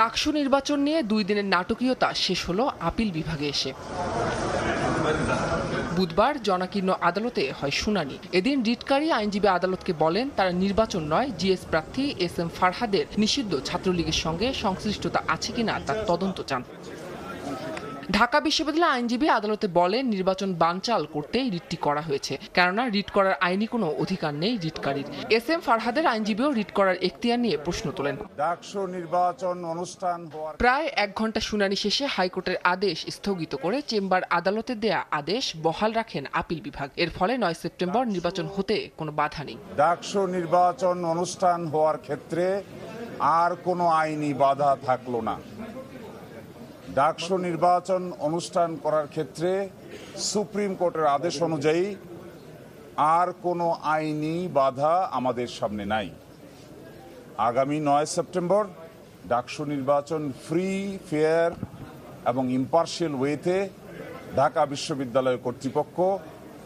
ডাকসু নির্বাচন নিয়ে দুই দিনের নাটকীয়তা শেষ হলো আপিল বিভাগে এসে। বুধবার জনাকীর্ণ আদালতে হয় শুনানি। এদিন রিটকারী আইনজীবী আদালতকে বলেন, তারা নির্বাচন নয়, জিএস প্রার্থী এস এম ফারহাদের নিষিদ্ধ ছাত্রলীগের সঙ্গে সংশ্লিষ্টতা আছে কিনা তার তদন্ত চান। ঢাকা বিশ্ববিদ্যালয় আইনজীবী আদালতে বলেন নির্বাচন বানচাল করতেই রিটটি করা হয়েছে। কেননা রিট করার আইনি কোনো অধিকার নেই রিটকারীর। এস এম ফারহাদের আইনজীবীও রিট করার এখতিয়ার নিয়ে প্রশ্ন তোলেন। নির্বাচন অনুষ্ঠান প্রায় এক ঘণ্টা শুনানি শেষে হাইকোর্টের আদেশ স্থগিত করে চেম্বার আদালতে দেয়া আদেশ বহাল রাখেন আপিল বিভাগ। এর ফলে নয় সেপ্টেম্বর নির্বাচন হতে কোনো বাধা নেই। ডাকসু নির্বাচন অনুষ্ঠান হওয়ার ক্ষেত্রে আর কোনো আইনি বাধা থাকল না। ডাকসু নির্বাচন অনুষ্ঠান করার ক্ষেত্রে সুপ্রিম কোর্টের আদেশ অনুযায়ী আর কোনো আইনি বাধা আমাদের সামনে নাই। আগামী নয় সেপ্টেম্বর ডাকসু নির্বাচন ফ্রি, ফেয়ার এবং ইম্পার্শিয়াল ওয়েতে ঢাকা বিশ্ববিদ্যালয় কর্তৃপক্ষ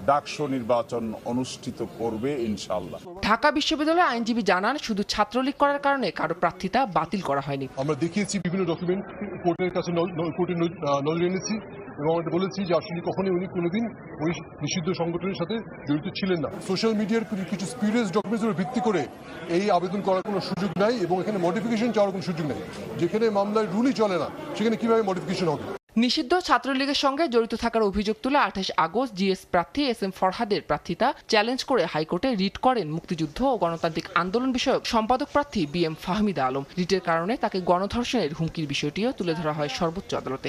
ডাকসু নির্বাচন অনুষ্ঠিত করবে ইনশাল্লাহ ঢাকা বিশ্ববিদ্যালয়ের আইনজীবী জানান শুধু ছাত্রলীগ করার কারণে কারও প্রার্থিতা বাতিল করা হয়নি। আমরা দেখিয়েছি বিভিন্ন ডকুমেন্ট কোর্টের কাছে ন- ন- কোর্টে ন- নজরে এনেছি এবং আমরা বলেছি যে আসলে কখনই উনি কোনোদিন ওই নিষিদ্ধ সংগঠনের সাথে জড়িত ছিলেন না। সোশ্যাল মিডিয়ার কিছু স্পিরিয়াস ডকুমেন্টসের ভিত্তি করে এই আবেদন করার কোনো সুযোগ নাই এবং এখানে মডিফিকেশন চাওয়ার কোনো সুযোগ নেই। যেখানে মামলায় রুলই চলে না সেখানে কীভাবে মডিফিকেশন হবে? নিষিদ্ধ ছাত্রলীগের সঙ্গে জড়িত থাকার অভিযোগ তুলে আঠাশ আগস্ট জিএস প্রার্থী এস এম ফরহাদের প্রার্থিতা চ্যালেঞ্জ করে হাইকোর্টে রিট করেন মুক্তিযুদ্ধ ও গণতান্ত্রিক আন্দোলন বিষয়ক সম্পাদক প্রার্থী বি এম ফাহমিদা আলম। রিটের কারণে তাকে গণধর্ষণের হুমকির বিষয়টিও তুলে ধরা হয় সর্বোচ্চ আদালতে।